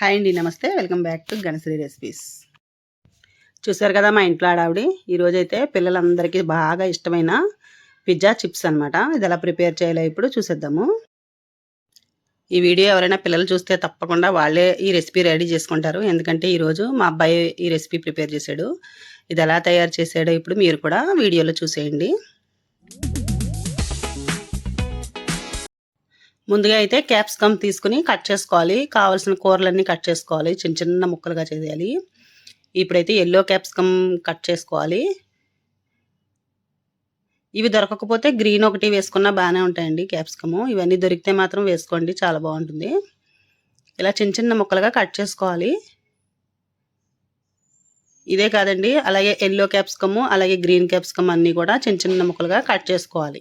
Hi అండి నమస్తే. Welcome back to Ganashree recipes. చూసారు కదా మా ఇంట్లో ఆడావిడి? ఈరోజైతే పిల్లలందరికీ బాగా ఇష్టమైన పిజ్జా చిప్స్ అనమాట ఇది ఎలా ప్రిపేర్ చేయాలో ఇప్పుడు చూసేద్దాము. ఈ వీడియో ఎవరైనా పిల్లలు చూస్తే తప్పకుండా వాళ్ళే ఈ రెసిపీ రెడీ చేసుకుంటారు. ఎందుకంటే ఈరోజు మా అబ్బాయి ఈ రెసిపీ ప్రిపేర్ చేశాడు. ఇది ఎలా తయారు చేసాడో ఇప్పుడు మీరు కూడా వీడియోలో చూసేయండి. ముందుగా అయితే క్యాప్సికమ్ తీసుకుని కట్ చేసుకోవాలి. కావాల్సిన కూరలన్నీ కట్ చేసుకోవాలి. చిన్న చిన్న ముక్కలుగా చేయాలి ఇప్పుడైతే ఎల్లో క్యాప్సికమ్ కట్ చేసుకోవాలి. ఇవి దొరకకపోతే గ్రీన్ ఒకటి వేసుకున్నా బాగానే ఉంటాయండి క్యాప్సికము ఇవన్నీ దొరికితే మాత్రం వేసుకోండి. చాలా బాగుంటుంది. ఇలా చిన్న చిన్న ముక్కలుగా కట్ చేసుకోవాలి. ఇదే కాదండి. అలాగే ఎల్లో క్యాప్సికము అలాగే గ్రీన్ క్యాప్సికమ్ అన్నీ కూడా చిన్న చిన్న ముక్కలుగా కట్ చేసుకోవాలి.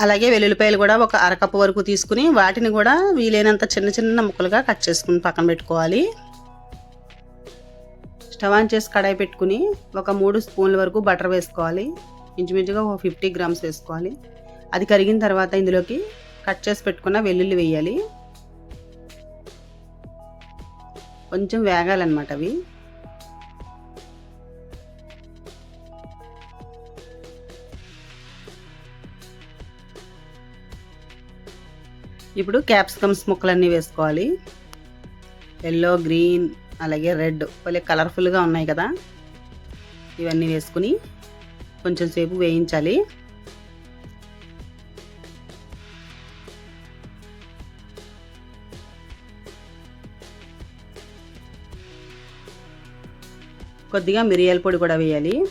అలాగే వెల్లుల్లిపాయలు కూడా ఒక అరకప్పు వరకు తీసుకుని వాటిని కూడా వీలైనంత చిన్న చిన్న ముక్కలుగా కట్ చేసుకుని పక్కన పెట్టుకోవాలి. స్టవ్ ఆన్ చేసి కడాయి పెట్టుకుని ఒక మూడు స్పూన్ల వరకు బటర్ వేసుకోవాలి. ఇంచుమించుగా ఒక ఫిఫ్టీ గ్రామ్స్ వేసుకోవాలి. అది కరిగిన తర్వాత ఇందులోకి కట్ చేసి పెట్టుకున్న వెల్లుల్లి వేయాలి. కొంచెం వేగాలన్నమాట అవి. ఇప్పుడు క్యాప్సికమ్స్ ముక్కలన్నీ వేసుకోవాలి. ఎల్లో గ్రీన్ అలాగే రెడ్. భలే కలర్ఫుల్గా ఉన్నాయి కదా. ఇవన్నీ వేసుకుని కొంచెం సేపు వేయించాలి. కొద్దిగా మిరియాల పొడి కూడా వేయాలి.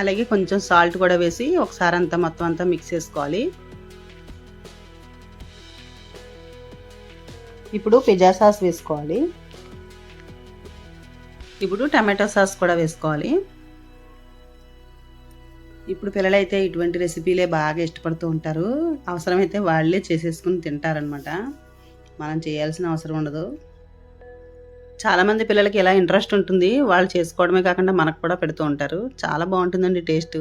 అలాగే కొంచెం సాల్ట్ కూడా వేసి ఒకసారి అంతా మొత్తం అంతా మిక్స్ చేసుకోవాలి. ఇప్పుడు పిజ్జా సాస్ వేసుకోవాలి. ఇప్పుడు టమాటో సాస్ కూడా వేసుకోవాలి. ఇప్పుడు పిల్లలైతే ఇటువంటి రెసిపీలే బాగా ఇష్టపడుతూ ఉంటారు. అవసరమైతే వాళ్ళే చేసేసుకుని తింటారనమాట మనం చేయాల్సిన అవసరం ఉండదు. చాలామంది పిల్లలకి ఎలా ఇంట్రెస్ట్ ఉంటుంది వాళ్ళు చేసుకోవడమే కాకుండా మనకు కూడా పెడుతూ ఉంటారు. చాలా బాగుంటుందండి టేస్ట్.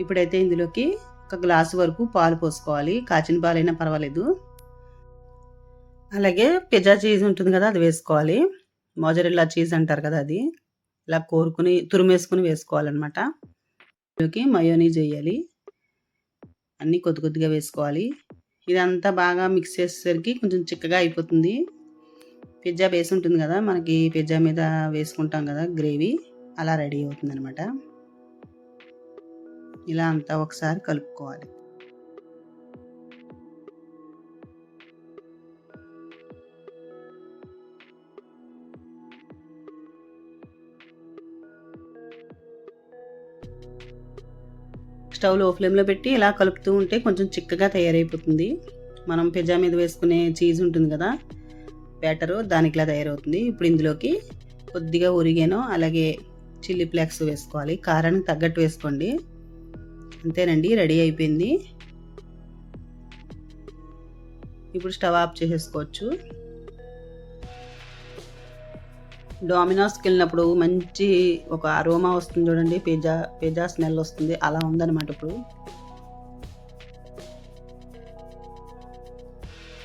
ఇప్పుడైతే ఇందులోకి ఒక గ్లాసు వరకు పాలు పోసుకోవాలి. కాచిన పాలైనా పర్వాలేదు. అలాగే పిజ్జా చీజ్ ఉంటుంది కదా అది వేసుకోవాలి. మోజరిల్లా చీజ్ అంటారు కదా అది. ఇలా కోరుకుని తురిమేసుకుని వేసుకోవాలన్నమాట. ఇందులోకి మయోనీజ్ వేయాలి. అన్నీ కొద్ది కొద్దిగా వేసుకోవాలి. ఇదంతా బాగా మిక్స్ చేసేసరికి కొంచెం చిక్కగా అయిపోతుంది. పిజ్జా బేస్ ఉంటుంది కదా మనకి పిజ్జా మీద వేసుకుంటాం కదా గ్రేవీ. అలా రెడీ అవుతుంది అనమాట ఇలా అంతా ఒకసారి కలుపుకోవాలి. స్టవ్లో ఫ్లేమ్లో పెట్టి ఇలా కలుపుతూ ఉంటే కొంచెం చిక్కగా తయారైపోతుంది. మనం పిజ్జా మీద వేసుకునే చీజ్ ఉంటుంది కదా బ్యాటరు దానికి ఇలా తయారవుతుంది. ఇప్పుడు ఇందులోకి కొద్దిగా ఉరిగాను అలాగే చిల్లీ ఫ్లేక్స్ వేసుకోవాలి. కారానికి తగ్గట్టు వేసుకోండి. అంతేనండి రెడీ అయిపోయింది. ఇప్పుడు స్టవ్ ఆఫ్ చేసేసుకోవచ్చు. డామినోస్కి వెళ్ళినప్పుడు మంచి ఒక అరోమా వస్తుంది చూడండి. పిజ్జా పిజ్జా స్మెల్ వస్తుంది. అలా ఉందన్నమాట ఇప్పుడు.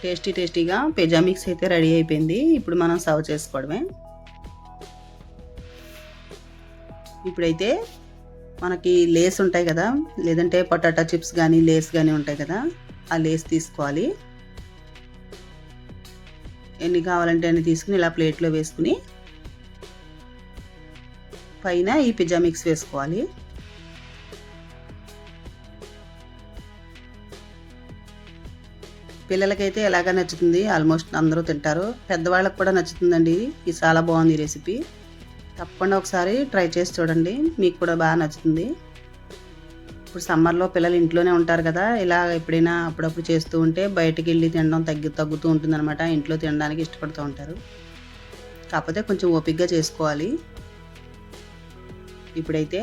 టేస్టీ టేస్టీగా పిజ్జా మిక్స్ అయితే రెడీ అయిపోయింది. ఇప్పుడు మనం సర్వ్ చేసుకోవడమే. ఇప్పుడైతే మనకి లేస్ ఉంటాయి కదా. లేదంటే పొటాటో చిప్స్ కానీ లేస్ కానీ ఉంటాయి కదా. ఆ లేస్ తీసుకోవాలి. ఎన్ని కావాలంటే అన్ని తీసుకుని ఇలా ప్లేట్లో వేసుకుని పైన ఈ పిజ్జా మిక్స్ వేసుకోవాలి. పిల్లలకైతే ఎలాగ నచ్చుతుంది? ఆల్మోస్ట్ అందరూ తింటారు. పెద్దవాళ్ళకి కూడా నచ్చుతుందండి ఇది. చాలా బాగుంది ఈ రెసిపీ. తప్పకుండా ఒకసారి ట్రై చేసి చూడండి. మీకు కూడా బాగా నచ్చుతుంది. ఇప్పుడు సమ్మర్లో పిల్లలు ఇంట్లోనే ఉంటారు కదా. ఇలా ఎప్పుడైనా అప్పుడప్పుడు చేస్తూ ఉంటే బయటకు వెళ్ళి తినడం తగ్గి తగ్గుతూ ఉంటుందన్నమాట. ఇంట్లో తినడానికి ఇష్టపడుతూ ఉంటారు. కాకపోతే కొంచెం ఓపిక్గా చేసుకోవాలి. ఇప్పుడైతే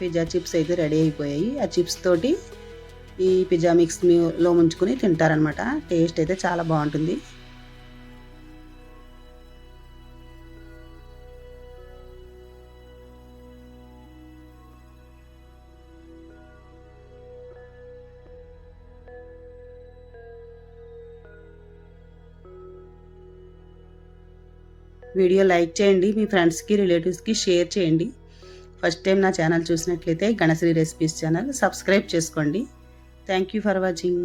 పిజ్జా చిప్స్ అయితే రెడీ అయిపోయాయి. ఆ చిప్స్ తోటి ఈ పిజ్జా మిక్స్లో ముంచుకొని తింటారనమాట టేస్ట్ అయితే చాలా బాగుంటుంది. వీడియో లైక్ చేయండి. మీ ఫ్రెండ్స్కి రిలేటివ్స్కి షేర్ చేయండి. ఫస్ట్ టైం నా ఛానల్ చూసినట్లయితే గణశ్రీ రెసిపీస్ ఛానల్ సబ్స్క్రైబ్ చేసుకోండి. Thank you for watching